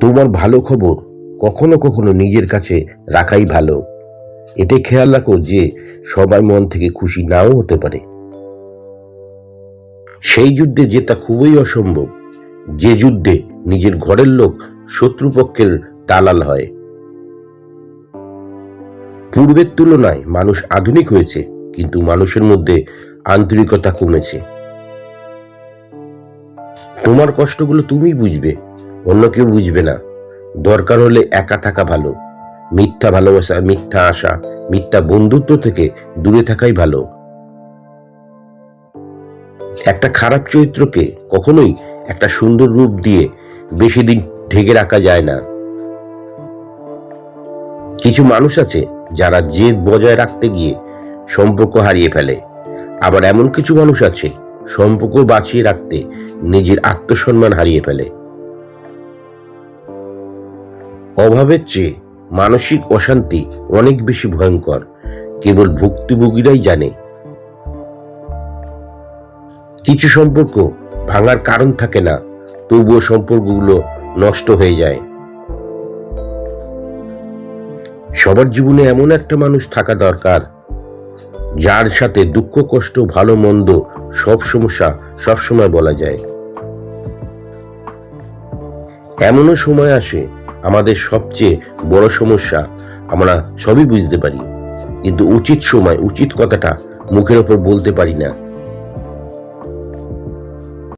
তোমার ভালো খবর কখনো কখনো নিজের কাছে রাখাই ভালো। এটাই খেয়াল রাখো যে সবাই মন থেকে খুশি নাও হতে পারে। সেই যুদ্ধে জেতা খুবই অসম্ভব, যে যুদ্ধে নিজের ঘরের লোক শত্রুপক্ষের দালাল হয়। পূর্বের তুলনায় মানুষ আধুনিক হয়েছে, কিন্তু মানুষের মধ্যে আন্তরিকতা কমেছে। তোমার কষ্টগুলো তুমি বুঝবে অন্য কেউ বুঝবে না। দরকার হলে একা থাকা ভালো। মিথ্যা ভালোবাসা, মিথ্যা আশা, মিথ্যা বন্ধুত্ব থেকে দূরে থাকাই ভালো। একটা খারাপ চরিত্রকে কখনোই একটা সুন্দর রূপ দিয়ে বেশি দিন ঢেকে রাখা যায় না। কিছু মানুষ আছে যারা জেদ বজায় রাখতে গিয়ে সম্পর্ক হারিয়ে ফেলে। আবার এমন কিছু মানুষ আছে সম্পর্ক বাঁচিয়ে রাখতে নিজের আত্মসম্মান হারিয়ে ফেলে। অভাবের চেয়ে মানসিক অশান্তি অনেক বেশি ভয়ঙ্কর। কেবল ভুক্তভোগীরাই জানে। কিছু সম্পর্ক ভাঙার কারণ থাকে না, তবুও সম্পর্কগুলো নষ্ট হয়ে যায়। সবার জীবনে এমন একটা মানুষ থাকা দরকার, যার সাথে দুঃখ, কষ্ট, ভালো, মন্দ সব সমস্যা সবসময় বলা যায়। এমনও সময় আসে আমাদের সবচেয়ে বড় সমস্যা, আমরা সবই বুঝতে পারি। কিন্তু উচিত সময়, উচিত কথাটা মুখের ওপর বলতে পারি না।